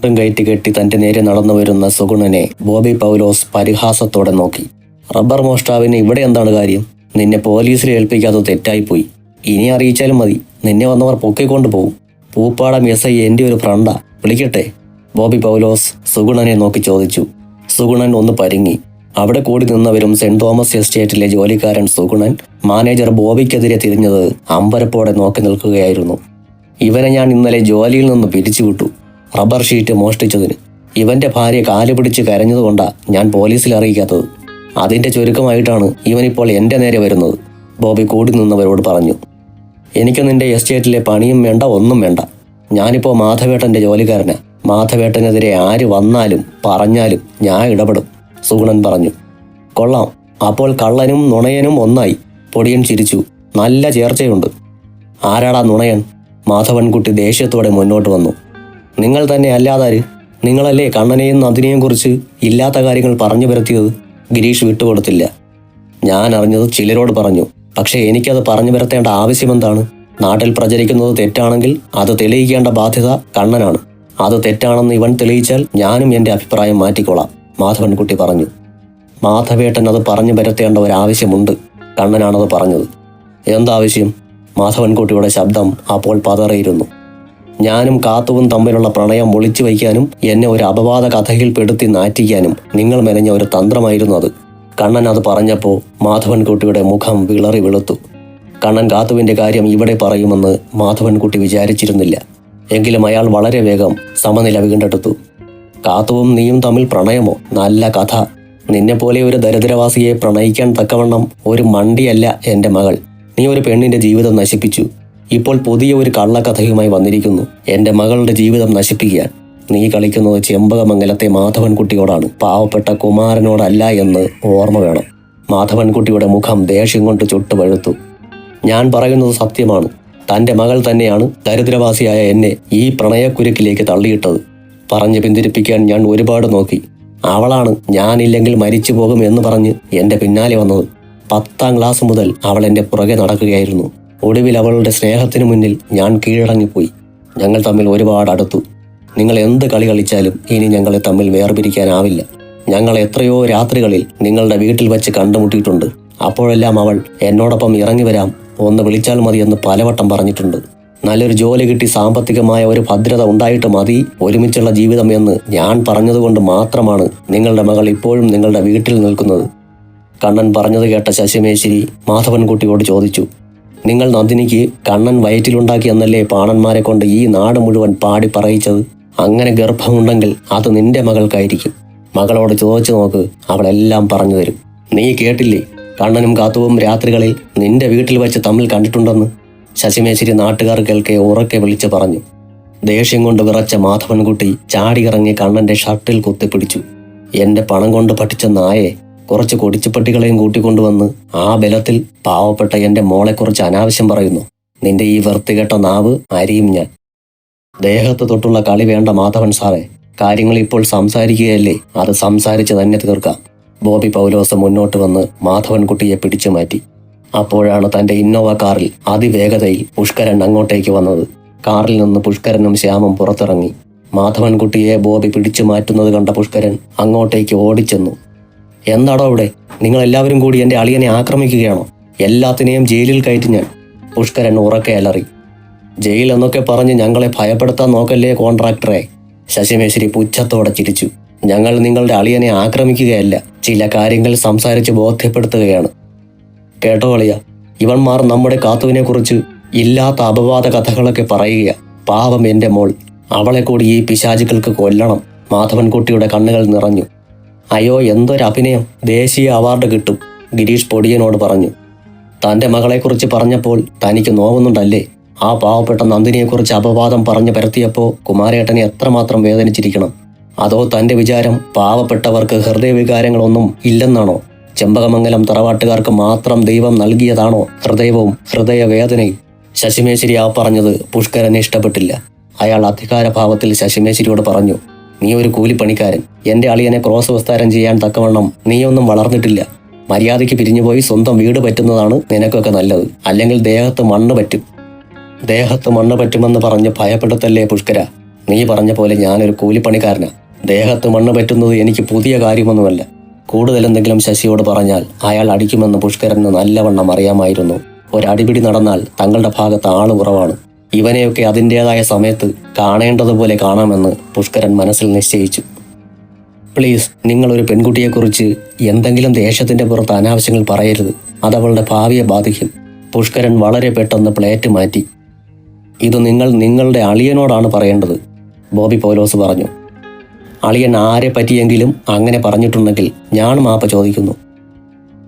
മുണ്ടും കയറ്റി കെട്ടി തന്റെ നേരെ നടന്നു വരുന്ന സുഗുണനെ ബോബി പൗലോസ് പരിഹാസത്തോടെ നോക്കി. റബ്ബർ മോഷ്ടാവിന് ഇവിടെ എന്താണ് കാര്യം? നിന്നെ പോലീസിൽ ഏൽപ്പിക്കാതെ തെറ്റായിപ്പോയി. ഇനി അറിയിച്ചാലും മതി. നിന്നെ വന്നവർ പൊക്കിക്കൊണ്ട് പോകും പൂപ്പാടം എസ് ഐ എന്റെ ഒരു ഫ്രണ്ടാ. വിളിക്കട്ടെ? ബോബി പൗലോസ് സുഗുണനെ നോക്കി ചോദിച്ചു. സുഗുണൻ ഒന്ന് പരുങ്ങി. അവിടെ കൂടി നിന്നവരും സെന്റ് തോമസ് എസ്റ്റേറ്റിലെ ജോലിക്കാരൻ സുഗുണൻ മാനേജർ ബോബിക്കെതിരെ തിരിഞ്ഞത് അമ്പരപ്പോടെ നോക്കി നിൽക്കുകയായിരുന്നു. ഇവനെ ഞാൻ ഇന്നലെ ജോലിയിൽ നിന്ന് പിരിച്ചുവിട്ടു. റബ്ബർ ഷീറ്റ് മോഷ്ടിച്ചതിന്. ഇവന്റെ ഭാര്യ കാൽ പിടിച്ച് കരഞ്ഞതുകൊണ്ടാ ഞാൻ പോലീസിൽ അറിയിക്കാത്തത്. അതിന്റെ ചുരുക്കമായിട്ടാണ് ഇവനിപ്പോൾ എന്റെ നേരെ വരുന്നത് ബോബി കൂടി നിന്നവരോട് പറഞ്ഞു. എനിക്ക് നിന്റെ എസ്റ്റേറ്റിലെ പണിയും വേണ്ട ഒന്നും വേണ്ട. ഞാനിപ്പോ മാധവേട്ടന്റെ ജോലിക്കാരനാ. മാധവേട്ടനെതിരെ ആര് വന്നാലും പറഞ്ഞാലും ഞാൻ ഇടപെടും സുഗുണൻ പറഞ്ഞു. കൊള്ളാം. അപ്പോൾ കള്ളനും നുണയനും ഒന്നായി. പൊടിയൻ ചിരിച്ചു. നല്ല ചേർച്ചയുണ്ട്. ആരാടാ നുണയൻ? മാധവൻകുട്ടി ദേഷ്യത്തോടെ മുന്നോട്ട് വന്നു. നിങ്ങൾ തന്നെ അല്ലാതാര്? നിങ്ങളല്ലേ കണ്ണനെയും നന്ദിനെയും കുറിച്ച് ഇല്ലാത്ത കാര്യങ്ങൾ പറഞ്ഞു വരുത്തിയത് ഗിരീഷ് വിട്ടുകൊടുത്തില്ല. ഞാൻ അറിഞ്ഞത് ചിലരോട് പറഞ്ഞു. പക്ഷേ എനിക്കത് പറഞ്ഞു വരുത്തേണ്ട ആവശ്യമെന്താണ് നാട്ടിൽ പ്രചരിക്കുന്നത് തെറ്റാണെങ്കിൽ അത് തെളിയിക്കേണ്ട ബാധ്യത കണ്ണനാണ്. അത് തെറ്റാണെന്ന് ഇവൻ തെളിയിച്ചാൽ ഞാനും എന്റെ അഭിപ്രായം മാറ്റിക്കൊള്ളാം മാധവൻകുട്ടി പറഞ്ഞു. മാധവേട്ടൻ അത് പറഞ്ഞു വരുത്തേണ്ട ഒരാവശ്യമുണ്ട്. കണ്ണനാണത് പറഞ്ഞത്. എന്താവശ്യം? മാധവൻകുട്ടിയുടെ ശബ്ദം അപ്പോൾ പതറിയിരുന്നു. ഞാനും കാത്തുവും തമ്മിലുള്ള പ്രണയം ഒളിച്ചു വയ്ക്കാനും എന്നെ ഒരു അപവാദ കഥയിൽ പെടുത്തി നാറ്റിക്കാനും നിങ്ങൾ മെനഞ്ഞ ഒരു തന്ത്രമായിരുന്നു അത്. കണ്ണൻ അത് പറഞ്ഞപ്പോൾ മാധവൻകുട്ടിയുടെ മുഖം വിളറി വെളുത്തു. കണ്ണൻ കാത്തുവിന്റെ കാര്യം ഇവിടെ പറയുമെന്ന് മാധവൻകുട്ടി വിചാരിച്ചിരുന്നില്ല. എങ്കിലും അയാൾ വളരെ വേഗം സമനില വീണ്ടെടുത്തു. കാത്തുവും നീയും തമ്മിൽ പ്രണയമോ? നല്ല കഥ. നിന്നെപ്പോലെ ഒരു ദരിദ്രവാസിയെ പ്രണയിക്കാൻ തക്കവണ്ണം ഒരു മണ്ടിയല്ല എന്റെ മകൾ. നീ ഒരു പെണ്ണിന്റെ ജീവിതം നശിപ്പിച്ചു. ഇപ്പോൾ പുതിയ ഒരു കള്ളക്കഥയുമായി വന്നിരിക്കുന്നു. എന്റെ മകളുടെ ജീവിതം നശിപ്പിക്കാൻ. നീ കളിക്കുന്നത് ചെമ്പകമംഗലത്തെ മാധവൻകുട്ടിയോടാണ്. പാവപ്പെട്ട കുമാരനോടല്ല എന്ന് ഓർമ്മ വേണം. മാധവൻകുട്ടിയുടെ മുഖം ദേഷ്യം കൊണ്ട് ചുട്ടുപഴുത്തു ഞാൻ പറയുന്നത് സത്യമാണ്. തന്റെ മകൾ തന്നെയാണ് ദരിദ്രവാസിയായ എന്നെ ഈ പ്രണയക്കുരുക്കിലേക്ക് തള്ളിയിട്ടത്. പറഞ്ഞു പിന്തിരിപ്പിക്കാൻ ഞാൻ ഒരുപാട് നോക്കി. അവളാണ് ഞാനില്ലെങ്കിൽ മരിച്ചു പോകും എന്ന് പറഞ്ഞ് എന്റെ പിന്നാലെ വന്നത്. പത്താം ക്ലാസ് മുതൽ അവൾ എന്റെ പുറകെ നടക്കുകയായിരുന്നു. ഒടുവിൽ അവളുടെ സ്നേഹത്തിനു മുന്നിൽ ഞാൻ കീഴടങ്ങിപ്പോയി. ഞങ്ങൾ തമ്മിൽ ഒരുപാട് അടുത്തു. നിങ്ങൾ എന്ത് കളി കളിച്ചാലും ഇനി ഞങ്ങളെ തമ്മിൽ വേർപിരിക്കാനാവില്ല. ഞങ്ങൾ എത്രയോ രാത്രികളിൽ നിങ്ങളുടെ വീട്ടിൽ വെച്ച് കണ്ടുമുട്ടിയിട്ടുണ്ട്. അപ്പോഴെല്ലാം അവൾ എന്നോടൊപ്പം ഇറങ്ങി വരാം ഒന്ന് വിളിച്ചാൽ മതി എന്ന് പലവട്ടം പറഞ്ഞിട്ടുണ്ട്. നല്ലൊരു ജോലി കിട്ടി സാമ്പത്തികമായ ഒരു ഭദ്രത ഉണ്ടായിട്ട് മതി. ഒരുമിച്ചുള്ള ജീവിതം എന്ന് ഞാൻ പറഞ്ഞതുകൊണ്ട് മാത്രമാണ് നിങ്ങളുടെ മകൾ ഇപ്പോഴും നിങ്ങളുടെ വീട്ടിൽ നിൽക്കുന്നത്. കണ്ണൻ പറഞ്ഞത് കേട്ട ശശിമേശ്വരി മാധവൻകുട്ടിയോട് ചോദിച്ചു നിങ്ങൾ നന്ദിനിക്ക് കണ്ണൻ വയറ്റിലുണ്ടാക്കി എന്നല്ലേ പാണന്മാരെ കൊണ്ട് ഈ നാട് മുഴുവൻ പാടി പറയിച്ചത്? അങ്ങനെ ഗർഭമുണ്ടെങ്കിൽ അത് നിന്റെ മകൾക്കായിരിക്കും. മകളോട് ചോദിച്ചു നോക്ക് അവളെല്ലാം പറഞ്ഞു തരും. നീ കേട്ടില്ലേ? കണ്ണനും കാത്തുവും രാത്രികളിൽ നിന്റെ വീട്ടിൽ വെച്ച് തമ്മിൽ കണ്ടിട്ടുണ്ടെന്ന്? ശശിമേശ്വരി നാട്ടുകാർ കേൾക്കെ ഉറക്കെ വിളിച്ചു പറഞ്ഞു. ദേഷ്യം കൊണ്ട് വിറച്ച മാധവൻകുട്ടി ചാടിയിറങ്ങി കണ്ണന്റെ ഷർട്ടിൽ കുത്തിപ്പിടിച്ചു. എന്റെ പണം കൊണ്ട് പഠിച്ച നായെ കുറച്ച് കൊടിച്ചുപട്ടികളെയും കൂട്ടിക്കൊണ്ടുവന്ന് ആ ബലത്തിൽ പാവപ്പെട്ട എന്റെ മോളെക്കുറിച്ച് അനാവശ്യം പറയുന്നു. നിന്റെ ഈ വൃത്തികെട്ട നാവ് അരിയും ഞാൻ. ദേഹത്ത് തൊട്ടുള്ള കളി വേണ്ട മാധവൻ സാറേ. കാര്യങ്ങൾ ഇപ്പോൾ സംസാരിക്കുകയല്ലേ? അത് സംസാരിച്ച് തന്നെ തീർക്കാം. ബോബി പൗലോസ് മുന്നോട്ട് വന്ന് മാധവൻകുട്ടിയെ പിടിച്ചു മാറ്റി. അപ്പോഴാണ് തന്റെ ഇന്നോവ കാറിൽ അതിവേഗതയിൽ പുഷ്കരൻ അങ്ങോട്ടേക്ക് വന്നത്. കാറിൽ നിന്ന് പുഷ്കരനും ശ്യാമും പുറത്തിറങ്ങി. മാധവൻകുട്ടിയെ ബോബി പിടിച്ചു മാറ്റുന്നത് കണ്ട പുഷ്കരൻ അങ്ങോട്ടേക്ക് ഓടിച്ചെന്നു. എന്താടോ നിങ്ങൾ എല്ലാവരും കൂടി എന്റെ അളിയനെ ആക്രമിക്കുകയാണോ? എല്ലാത്തിനെയും ജയിലിൽ കയറ്റി ഞാൻ. പുഷ്കരൻ ഉറക്കെ അലറി. ജയിൽ എന്നൊക്കെ പറഞ്ഞ് ഞങ്ങളെ ഭയപ്പെടുത്താൻ നോക്കല്ലേ കോൺട്രാക്ടറെ? ശശിമേശ്വരി പുച്ഛത്തോടെ ചിരിച്ചു. ഞങ്ങൾ നിങ്ങളുടെ അളിയനെ ആക്രമിക്കുകയല്ല ചില കാര്യങ്ങൾ സംസാരിച്ച് ബോധ്യപ്പെടുത്തുകയാണ്. കേട്ടോ അളിയ ഇവന്മാർ നമ്മുടെ കാത്തുവിനെ കുറിച്ച് ഇല്ലാത്ത അപവാദ കഥകളൊക്കെ പറയുക പാവം എന്റെ മോൾ. അവളെ കൂടി ഈ പിശാചുക്കൾക്ക് കൊല്ലണം. മാധവൻകുട്ടിയുടെ കണ്ണുകൾ നിറഞ്ഞു. അയ്യോ എന്തൊരു അഭിനയം ദേശീയ അവാർഡ് കിട്ടും ഗിരീഷ് പൊടിയനോട് പറഞ്ഞു. തന്റെ മകളെക്കുറിച്ച് പറഞ്ഞപ്പോൾ തനിക്ക് നോവുന്നുണ്ടല്ലേ? ആ പാവപ്പെട്ട നന്ദിനിയെക്കുറിച്ച് അപവാദം പറഞ്ഞു പരത്തിയപ്പോ കുമാരേട്ടനെ എത്രമാത്രം വേദനിച്ചിരിക്കണം. അതോ തന്റെ വിചാരം പാവപ്പെട്ടവർക്ക് ഹൃദയവികാരങ്ങളൊന്നും ഇല്ലെന്നാണോ? ചെമ്പകമംഗലം തറവാട്ടുകാർക്ക് മാത്രം ദൈവം നൽകിയതാണോ ഹൃദയവും ഹൃദയവേദനയും? ശശിമേശ്വരി ആ പറഞ്ഞത് പുഷ്കരനെ ഇഷ്ടപ്പെട്ടില്ല. അയാൾ അധികാരഭാവത്തിൽ ശശിമേശ്വരിയോട് പറഞ്ഞു നീ ഒരു കൂലിപ്പണിക്കാരൻ. എന്റെ അളിയനെ ക്രോസ് വിസ്താരം ചെയ്യാൻ തക്കവണ്ണം നീയൊന്നും വളർന്നിട്ടില്ല. മര്യാദയ്ക്ക് പിരിഞ്ഞുപോയി സ്വന്തം വീട് പറ്റുന്നതാണ് നിനക്കൊക്കെ നല്ലത്. അല്ലെങ്കിൽ ദേഹത്ത് മണ്ണ് പറ്റും. ദേഹത്ത് മണ്ണ് പറ്റുമെന്ന് പറഞ്ഞ് ഭയപ്പെടുത്തല്ലേ പുഷ്കര? നീ പറഞ്ഞ പോലെ ഞാനൊരു കൂലിപ്പണിക്കാരനാ. ദേഹത്ത് മണ്ണ് പറ്റുന്നത് എനിക്ക് പുതിയ കാര്യമൊന്നുമല്ല. കൂടുതൽ എന്തെങ്കിലും ശശിയോട് പറഞ്ഞാൽ അയാൾ അടിക്കുമെന്ന് പുഷ്കരന് നല്ലവണ്ണം അറിയാമായിരുന്നു. ഒരടിപിടി നടന്നാൽ തങ്ങളുടെ ഭാഗത്ത് ആൾ കുറവാണ്. ഇവനെയൊക്കെ അതിന്റെതായ സമയത്ത് കാണേണ്ടതുപോലെ കാണാമെന്ന് പുഷ്കരൻ മനസ്സിൽ നിശ്ചയിച്ചു. പ്ലീസ് നിങ്ങളൊരു പെൺകുട്ടിയെക്കുറിച്ച് എന്തെങ്കിലും ദേഷ്യത്തിന്റെ പുറത്ത് അനാവശ്യങ്ങൾ പറയരുത്. അതവളുടെ ഭാവിയെ ബാധിക്കും. പുഷ്കരൻ വളരെ പെട്ടെന്ന് പ്ലേറ്റ് മാറ്റി. ഇത് നിങ്ങൾ നിങ്ങളുടെ അളിയനോടാണ് പറയേണ്ടത് ബോബി പോലോസ് പറഞ്ഞു. അളിയൻ ആരെ പറ്റിയെങ്കിലും അങ്ങനെ പറഞ്ഞിട്ടുണ്ടെങ്കിൽ ഞാൻ മാപ്പ് ചോദിക്കുന്നു.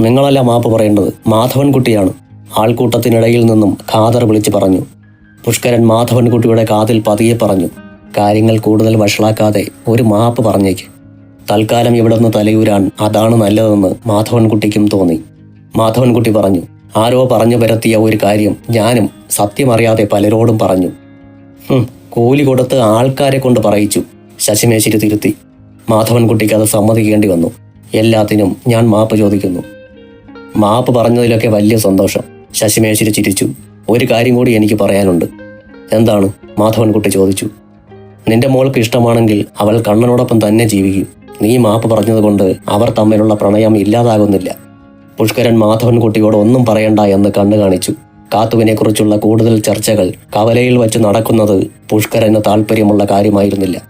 നിങ്ങളല്ല മാപ്പ് പറയേണ്ടത്. മാധവൻകുട്ടിയാണ്. ആൾക്കൂട്ടത്തിനിടയിൽ നിന്നും ഖാദർ വിളിച്ചു പറഞ്ഞു. പുഷ്കരൻ മാധവൻകുട്ടിയുടെ കാതിൽ പതിയെ പറഞ്ഞു കാര്യങ്ങൾ കൂടുതൽ വഷളാക്കാതെ ഒരു മാപ്പ് പറഞ്ഞേക്ക്. തൽക്കാലം ഇവിടെ നിന്ന് തലയൂരാൻ അതാണ് നല്ലതെന്ന് മാധവൻകുട്ടിക്കും തോന്നി. മാധവൻകുട്ടി പറഞ്ഞു ആരോ പറഞ്ഞു പരത്തിയ ഒരു കാര്യം ഞാനും സത്യമറിയാതെ പലരോടും പറഞ്ഞു. കൂലി കൊടുത്ത് ആൾക്കാരെ കൊണ്ട് പറയിച്ചു ശശിമേശ്വരി തിരുത്തി. മാധവൻകുട്ടിക്ക് അത് സമ്മതിക്കേണ്ടി വന്നു. എല്ലാത്തിനും ഞാൻ മാപ്പ് ചോദിക്കുന്നു. മാപ്പ് പറഞ്ഞതിലൊക്കെ വലിയ സന്തോഷം. ശശിമേശ്വരി ചിരിച്ചു. ഒരു കാര്യം കൂടി എനിക്ക് പറയാനുണ്ട്. എന്താണ്? മാധവൻകുട്ടി ചോദിച്ചു. നിന്റെ മോൾക്ക് ഇഷ്ടമാണെങ്കിൽ അവൾ കണ്ണനോടൊപ്പം തന്നെ ജീവിക്കും. നീ മാപ്പ് പറഞ്ഞതുകൊണ്ട് അവർ തമ്മിലുള്ള പ്രണയം ഇല്ലാതാകുന്നില്ല. പുഷ്കരൻ മാധവൻകുട്ടിയോട് ഒന്നും പറയണ്ട എന്ന് കണ്ണു കാണിച്ചു. കാത്തുവിനെക്കുറിച്ചുള്ള കൂടുതൽ ചർച്ചകൾ കവലയിൽ വച്ച് നടക്കുന്നത് പുഷ്കരന് താല്പര്യമുള്ള കാര്യമായിരുന്നില്ല.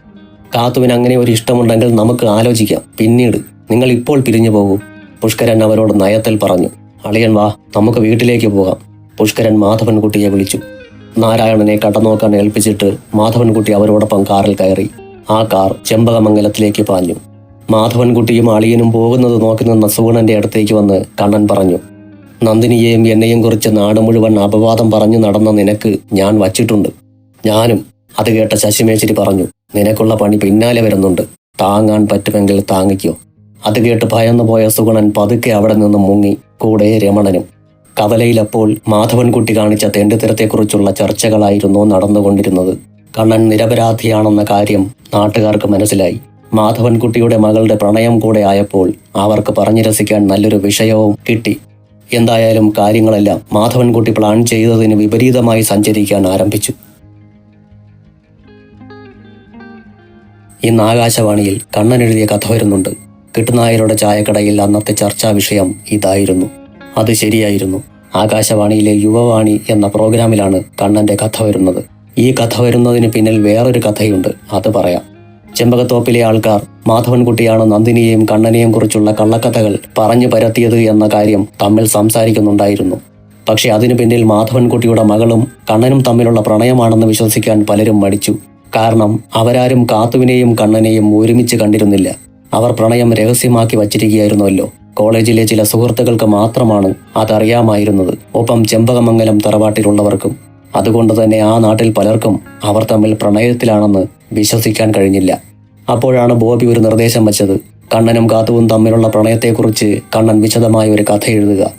കാത്തുവിന് അങ്ങനെ ഒരു ഇഷ്ടമുണ്ടെങ്കിൽ നമുക്ക് ആലോചിക്കാം. പിന്നീട് നിങ്ങൾ ഇപ്പോൾ പിരിഞ്ഞു പോകൂ. പുഷ്കരൻ അവരോട് നയത്തിൽ പറഞ്ഞു അളിയൻ വാ നമുക്ക് വീട്ടിലേക്ക് പോകാം. പുഷ്കരൻ മാധവൻകുട്ടിയെ വിളിച്ചു. നാരായണനെ കടന്നോക്കാൻ ഏൽപ്പിച്ചിട്ട് മാധവൻകുട്ടി അവരോടൊപ്പം കാറിൽ കയറി. ആ കാർ ചെമ്പകമംഗലത്തിലേക്ക് പാഞ്ഞു. മാധവൻകുട്ടിയും അളിയനും പോകുന്നത് നോക്കി നിന്ന സുഗുണന്റെ അടുത്തേക്ക് വന്ന് കണ്ണൻ പറഞ്ഞു നന്ദിനിയെയും എന്നെയും കുറിച്ച് നാട് മുഴുവൻ അപവാദം പറഞ്ഞു നടന്ന നിനക്ക് ഞാൻ വച്ചിട്ടുണ്ട്. ഞാനും അത് കേട്ട ശശിമേശ്വരി പറഞ്ഞു നിനക്കുള്ള പണി പിന്നാലെ വരുന്നുണ്ട്. താങ്ങാൻ പറ്റുമെങ്കിൽ താങ്ങിക്കോ. അത് കേട്ട് ഭയന്നുപോയ സുഗുണൻ പതുക്കെ അവിടെ നിന്ന് മുങ്ങി. കൂടെ രമണനും കവലയിലപ്പോൾ മാധവൻകുട്ടി കാണിച്ച തെണ്ടിത്തരത്തെക്കുറിച്ചുള്ള ചർച്ചകളായിരുന്നു നടന്നുകൊണ്ടിരുന്നത്. കണ്ണൻ നിരപരാധിയാണെന്ന കാര്യം നാട്ടുകാർക്ക് മനസ്സിലായി. മാധവൻകുട്ടിയുടെ മകളുടെ പ്രണയം കൂടെ ആയപ്പോൾ അവർക്ക് പറഞ്ഞു രസിക്കാൻ നല്ലൊരു വിഷയവും കിട്ടി. എന്തായാലും കാര്യങ്ങളെല്ലാം മാധവൻകുട്ടി പ്ലാൻ ചെയ്തതിന് വിപരീതമായി സഞ്ചരിക്കാൻ ആരംഭിച്ചു. ഇന്ന് ആകാശവാണിയിൽ കണ്ണൻ എഴുതിയ കഥ വരുന്നുണ്ട്. കിട്ടുനായരുടെ ചായക്കടയിൽ അന്നത്തെ ചർച്ചാ വിഷയം ഇതായിരുന്നു. അത് ശരിയായിരുന്നു. ആകാശവാണിയിലെ യുവവാണി എന്ന പ്രോഗ്രാമിലാണ് കണ്ണന്റെ കഥ വരുന്നത്. ഈ കഥ വരുന്നതിന് പിന്നിൽ വേറൊരു കഥയുണ്ട് അത് പറയാം. ചെമ്പകത്തോപ്പിലെ ആൾക്കാർ മാധവൻകുട്ടിയാണ് നന്ദിനിയെയും കണ്ണനെയും കുറിച്ചുള്ള കള്ളക്കഥകൾ പറഞ്ഞു പരത്തിയത് എന്ന കാര്യം തമ്മിൽ സംസാരിക്കുന്നുണ്ടായിരുന്നു. പക്ഷെ അതിനു പിന്നിൽ മാധവൻകുട്ടിയുടെ മകളും കണ്ണനും തമ്മിലുള്ള പ്രണയമാണെന്ന് വിശ്വസിക്കാൻ പലരും മടിച്ചു. കാരണം അവരാരും കാത്തുവിനെയും കണ്ണനെയും ഒരുമിച്ച് കണ്ടിരുന്നില്ല. അവർ പ്രണയം രഹസ്യമാക്കി വച്ചിരിക്കുകയായിരുന്നല്ലോ. കോളേജിലെ ചില സുഹൃത്തുക്കൾക്ക് മാത്രമാണ് അതറിയാമായിരുന്നത്. ഒപ്പം ചെമ്പകമംഗലം തറവാട്ടിലുള്ളവർക്കും. അതുകൊണ്ട് തന്നെ ആ നാട്ടിൽ പലർക്കും അവർ തമ്മിൽ പ്രണയത്തിലാണെന്ന് വിശ്വസിക്കാൻ കഴിഞ്ഞില്ല. അപ്പോഴാണ് ബോബി ഒരു നിർദ്ദേശം വച്ചത്. കണ്ണനും കാത്തുവും തമ്മിലുള്ള പ്രണയത്തെക്കുറിച്ച് കണ്ണൻ വിശദമായ ഒരു കഥ എഴുതുക.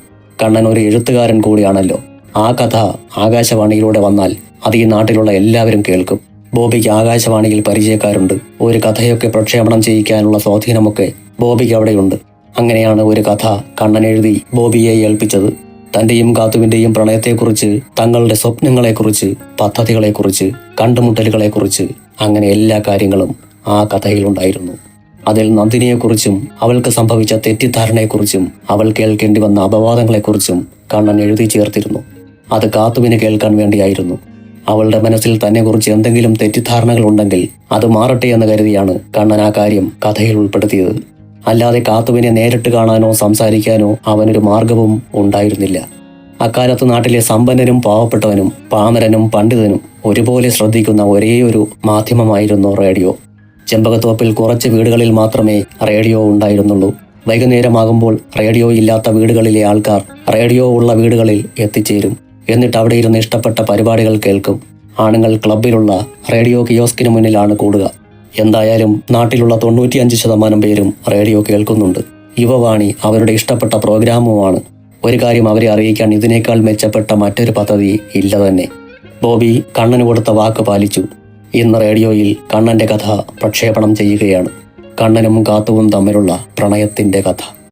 കണ്ണൻ ഒരു എഴുത്തുകാരൻ കൂടിയാണല്ലോ. ആ കഥ ആകാശവാണിയിലൂടെ വന്നാൽ അത് ഈ നാട്ടിലുള്ള എല്ലാവരും കേൾക്കും. ബോബിക്ക് ആകാശവാണിയിൽ പരിചയക്കാരുണ്ട്. ഒരു കഥയൊക്കെ പ്രക്ഷേപണം ചെയ്യിക്കാനുള്ള സ്വാധീനമൊക്കെ ബോബിക്ക് അവിടെയുണ്ട്. അങ്ങനെയാണ് ഒരു കഥ കണ്ണൻ എഴുതി ബോബിയെ ഏൽപ്പിച്ചത്. തന്റെയും കാത്തുവിന്റെയും പ്രണയത്തെക്കുറിച്ച് തങ്ങളുടെ സ്വപ്നങ്ങളെക്കുറിച്ച് പദ്ധതികളെക്കുറിച്ച് കണ്ടുമുട്ടലുകളെക്കുറിച്ച് അങ്ങനെ എല്ലാ കാര്യങ്ങളും ആ കഥയിലുണ്ടായിരുന്നു. അതിൽ നന്ദിനിയെക്കുറിച്ചും അവൾക്ക് സംഭവിച്ച തെറ്റിദ്ധാരണയെക്കുറിച്ചും അവൾ കേൾക്കേണ്ടി വന്ന അപവാദങ്ങളെക്കുറിച്ചും കണ്ണൻ എഴുതി ചേർത്തിരുന്നു. അത് കാത്തുവിന് കേൾക്കാൻ വേണ്ടിയായിരുന്നു. അവളുടെ മനസ്സിൽ തന്നെക്കുറിച്ച് എന്തെങ്കിലും തെറ്റിദ്ധാരണകൾ ഉണ്ടെങ്കിൽ അത് മാറട്ടെ എന്ന് കരുതിയാണ് കണ്ണൻ ആ കാര്യം കഥയിൽ ഉൾപ്പെടുത്തിയത്. അല്ലാതെ കാത്തുവിനെ നേരിട്ട് കാണാനോ സംസാരിക്കാനോ അവനൊരു മാർഗവും ഉണ്ടായിരുന്നില്ല. അക്കാലത്ത് നാട്ടിലെ സമ്പന്നനും പാവപ്പെട്ടവനും പാമരനും പണ്ഡിതനും ഒരുപോലെ ശ്രദ്ധിക്കുന്ന ഒരേയൊരു മാധ്യമമായിരുന്നു റേഡിയോ. ചെമ്പകത്തോപ്പിൽ കുറച്ച് വീടുകളിൽ മാത്രമേ റേഡിയോ ഉണ്ടായിരുന്നുള്ളൂ. വൈകുന്നേരമാകുമ്പോൾ റേഡിയോ ഇല്ലാത്ത വീടുകളിലെ ആൾക്കാർ റേഡിയോ ഉള്ള വീടുകളിൽ എത്തിച്ചേരും. എന്നിട്ട് അവിടെ ഇരുന്ന് ഇഷ്ടപ്പെട്ട പരിപാടികൾ കേൾക്കും. ആണുങ്ങൾ ക്ലബിലുള്ള റേഡിയോ കിയോസ്കിന് മുന്നിലാണ് കൂടുക. എന്തായാലും നാട്ടിലുള്ള തൊണ്ണൂറ്റിയഞ്ച് ശതമാനം പേരും റേഡിയോ കേൾക്കുന്നുണ്ട്. യുവവാണി അവരുടെ ഇഷ്ടപ്പെട്ട പ്രോഗ്രാമുമാണ്. ഒരു കാര്യം അവരെ അറിയിക്കാൻ ഇതിനേക്കാൾ മെച്ചപ്പെട്ട മറ്റൊരു പദ്ധതി ഇല്ല തന്നെ. ബോബി കണ്ണന് കൊടുത്ത വാക്ക് പാലിച്ചു. ഇന്ന് റേഡിയോയിൽ കണ്ണന്റെ കഥ പ്രക്ഷേപണം ചെയ്യുകയാണ്. കണ്ണനും കാത്തുവും തമ്മിലുള്ള പ്രണയത്തിന്റെ കഥ.